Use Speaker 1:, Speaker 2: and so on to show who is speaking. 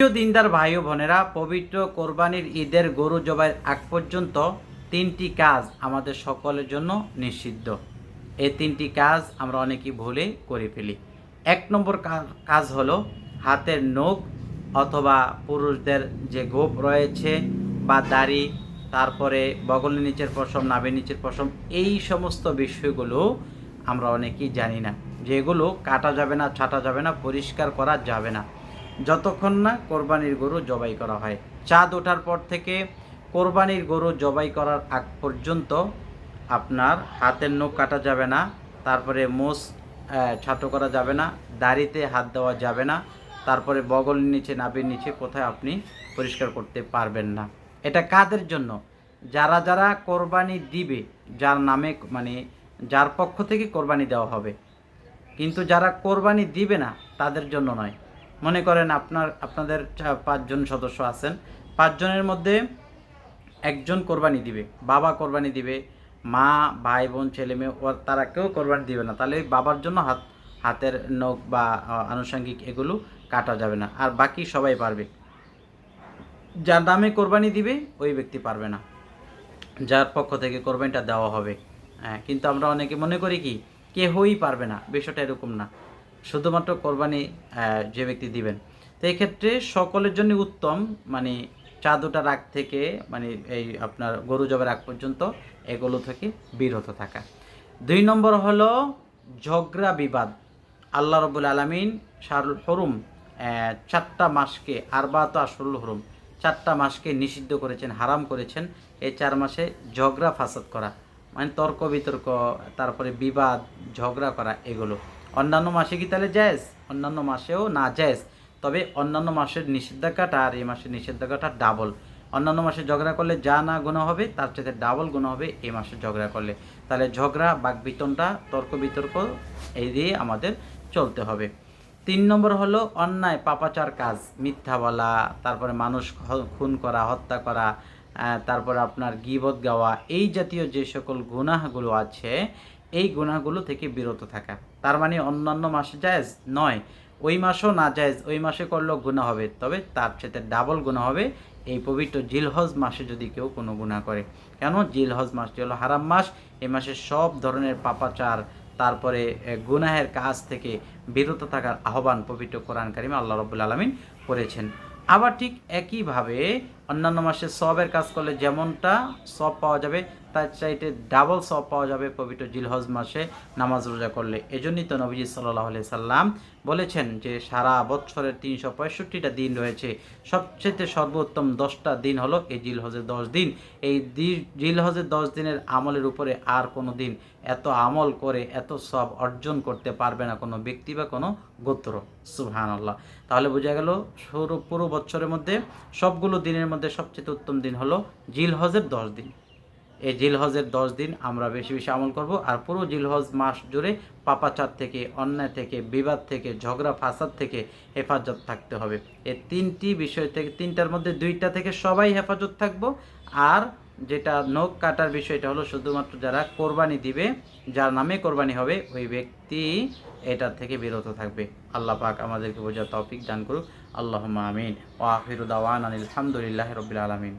Speaker 1: প্রিয় দিনদার ভাই ও বোনেরা, পবিত্র কোরবানির ঈদের গরু জবাইয়ের আগ পর্যন্ত তিনটি কাজ আমাদের সকলের জন্য নিষিদ্ধ। এই তিনটি কাজ আমরা অনেকেই ভুলে করে ফেলি। এক নম্বর কাজ হলো হাতের নখ অথবা পুরুষদের যে গোপ রয়েছে বা দাড়ি, তারপরে বগলের নিচের পশম, নাভের নিচের পশম, এই সমস্ত বিষয়গুলো আমরা অনেকেই জানি না। যেগুলো কাটা যাবে না, ছাটা যাবে না, পরিষ্কার করা যাবে না। যতক্ষণ না কোরবানির গরু জবাই করা হয়। চাঁদ ওঠার পর থেকে কোরবানির গরু জবাই করার আগ পর্যন্ত আপনার হাতের নখ কাটা যাবে না, তারপরে মোষ ছাটো করা যাবে না, দাড়িতে হাত দেওয়া যাবে না, তারপরে বগলের নিচে নাবির নিচে কোথায় আপনি পরিষ্কার করতে পারবেন না। এটা কাদের জন্য? যারা যারা কোরবানি দিবে, যার নামে মানে যার পক্ষ থেকে কোরবানি দেওয়া হবে। কিন্তু যারা কোরবানি দিবে না, তাদের জন্য নয়। মনে করেন আপনার, আপনাদের পাঁচজন সদস্য আছেন, পাঁচজনের মধ্যে একজন কোরবানি দিবে, বাবা কোরবানি দিবে, মা, ভাই, বোন, ছেলে, মেয়ে তারা কেউ কোরবানি দিবে না। তাহলে বাবার জন্য হাত, হাতের নখ বা আনুষঙ্গিক এগুলো কাটা যাবে না, আর বাকি সবাই পারবে। যার নামে কোরবানি দিবে, ওই ব্যক্তি পারবে না। যার পক্ষ থেকে কোরবানিটা দেওয়া হবে। হ্যাঁ কিন্তু আমরা অনেকে মনে করি কি, কেহই পারবে না, বিষয়টা এরকম না। শুধুমাত্র কোরবানি যে ব্যক্তি দিবেন। তো এই ক্ষেত্রে সকলের জন্য উত্তম মানে চাঁদ ওঠার আগ থেকে মানে এই আপনার গরু জবের আগ পর্যন্ত এগুলো থেকে বিরত থাকা। দুই নম্বর হলো ঝগড়া বিবাদ। আল্লাহ রবুল আলমিন শারুল হরুম চারটা মাসকে আরবাত আসরুল হরুম, চারটা মাসকে নিষিদ্ধ করেছেন, হারাম করেছেন। এই চার মাসে ঝগড়া ফাসাদ করা মানে তর্ক বিতর্ক, তারপরে বিবাদ, ঝগড়া করা, এগুলো। অন্যান্য মাসে কি তাহলে জায়েজ? অন্যান্য মাসেও না জায়েজ। তবে অন্যান্য মাসের নিষেধাজ্ঞাটা আর এই মাসের নিষেধাজ্ঞাটা ডাবল অন্যান্য মাসে ঝগড়া করলে যা না গুণা হবে, তার চাইতে ডাবল গুণা হবে এই মাসে ঝগড়া করলে। তাহলে ঝগড়া বাকবিতনটা তর্ক বিতর্ক এই দিয়ে আমাদের চলতে হবে। তিন নম্বর হলো অন্যায়, পাপাচার কাজ, মিথ্যা বলা, তারপরে মানুষ খুন করা, হত্যা করা তারপরে আপনার গিবত গাওয়া, এই জাতীয় যে সকল গুনাহগুলো আছে এই গুনাহগুলো থেকে বিরত থাকা। তার মানে অন্যান্য মাসে জায়েজ নয়, ওই মাসও না জায়েজ, ওই মাসে করলেও গুনাহ হবে। তবে তার সাথে ডাবল গুনাহ হবে এই পবিত্র জিলহজ মাসে যদি কেউ কোনো গুনাহ করে। কেন? জিলহজ মাসটি হলো হারাম মাস। এই মাসে সব ধরনের পাপাচার, তারপরে গুনাহের কাজ থেকে বিরত থাকার আহ্বান পবিত্র কোরআন কারিমে আল্লাহ রবুল আলমিন করেছেন। আবার ঠিক একইভাবে অন্যান্য মাসে সবের কাজ করলে যেমনটা সব পাওয়া যাবে, তার চাইতে ডাবল সব পাওয়া যাবে পবিত্র জিলহজ মাসে নামাজ রোজা করলে। এজন্যই তো নবীজি সাল্লাহ আলি সাল্লাম বলেছেন যে সারা বছরের তিনশো পঁয়ষট্টিটা দিন রয়েছে। সবচেয়ে সর্বোত্তম দশটা দিন হলো এই জিলহজের দশ দিন। এই জিলহজের দশ দিনের আমলের উপরে আর কোনো দিন এত আমল করে, এত সব অর্জন করতে পারবে না কোনো ব্যক্তি বা কোনো গোত্র। সুবহান আল্লাহ তাহলে বোঝা গেল পুরো বছরের মধ্যে সবগুলো দিনের মধ্যে সবচেয়ে উত্তম দিন হলো জিল হজের দশ দিন। এই জিল হজের দশ দিন আমরা বেশি বেশি আমল করব আর পুরো জিল হজ মাস জুড়ে পাপাচার থেকে, অন্যায় থেকে, বিবাদ থেকে, ঝগড়া, ফাসাদ থেকে হেফাজত থাকতে হবে। এই তিনটি বিষয় থেকে, তিনটার মধ্যে দুইটা থেকে সবাই হেফাজত থাকব আর যেটা নখ কাটার বিষয়টা হলো শুধুমাত্র যারা কোরবানি দিবে, যার নামে কোরবানি হবে, ওই ব্যক্তি এটার থেকে বিরত থাকবে। আল্লাহ পাক আমাদেরকে বোঝার তৌফিক দান করুক। আল্লাহ আমিন। ও আফিরুদ্দাওয়ান আলহামদুলিল্লাহ রবিল আলমিন।